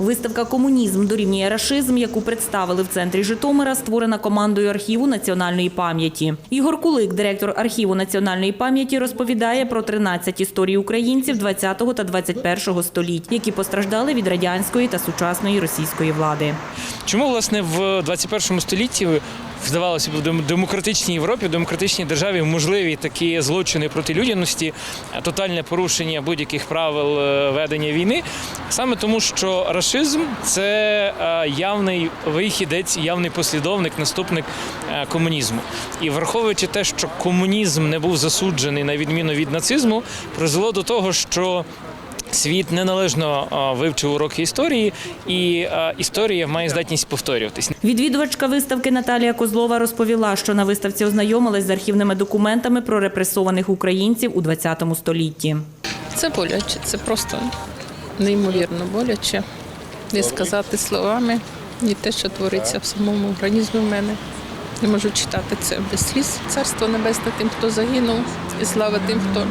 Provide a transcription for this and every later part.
Виставка Комунізм дорівнює рашизм, яку представили в центрі Житомира, створена командою архіву національної пам'яті. Ігор Кулик, директор архіву національної пам'яті, розповідає про 13 історій українців 20-го та 21 століть, які постраждали від радянської та сучасної російської влади. Чому власне в 21 столітті здавалося б в демократичній Європі, в демократичній державі можливі такі злочини проти людяності, тотальне порушення будь-яких правил е, ведення війни? Саме тому, що рашизм це е, явний вихідець, явний послідовник, наступник е, комунізму. І враховуючи те, що комунізм не був засуджений на відміну від нацизму, призвело до того, що Світ неналежно вивчив уроки історії, і історія має здатність повторюватись. Відвідувачка виставки Наталія Козлова розповіла, що на виставці ознайомилась з архівними документами про репресованих українців у 20 столітті. Це боляче, це просто неймовірно боляче. Не сказати словами, ні те, що твориться в самому організмі в мене. Не можу читати це без сліз. Царство небесне тим, хто загинув, і слава тим, хто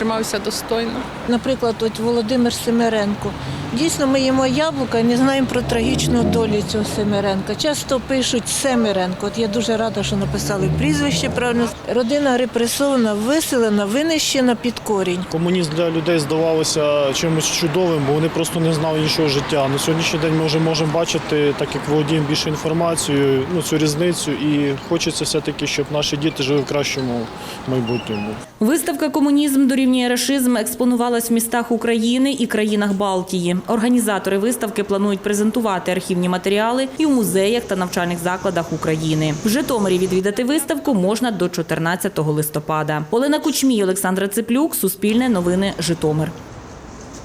тримався достойно. Наприклад, от Володимир Семеренко. Дійсно, ми їмо яблука і не знаємо про трагічну долю цього Семеренка. Часто пишуть Семеренко. От я дуже рада, що написали прізвище правильно. Родина репресована, виселена, винищена під корінь. Комунізм для людей здавалося чимось чудовим, бо вони просто не знали іншого життя. На сьогоднішній день ми вже можемо бачити, так як володіємо більше інформацією, ну цю різницю, і хочеться все-таки, щоб наші діти жили в кращому майбутньому. Виставка Комунізм дорівнює рашизм експонувалась в містах України і країнах Балтії. Організатори виставки планують презентувати архівні матеріали і в музеях та навчальних закладах України. В Житомирі відвідати виставку можна до 14 листопада. Олена Кучмій, Олександра Циплюк, Суспільне новини, Житомир.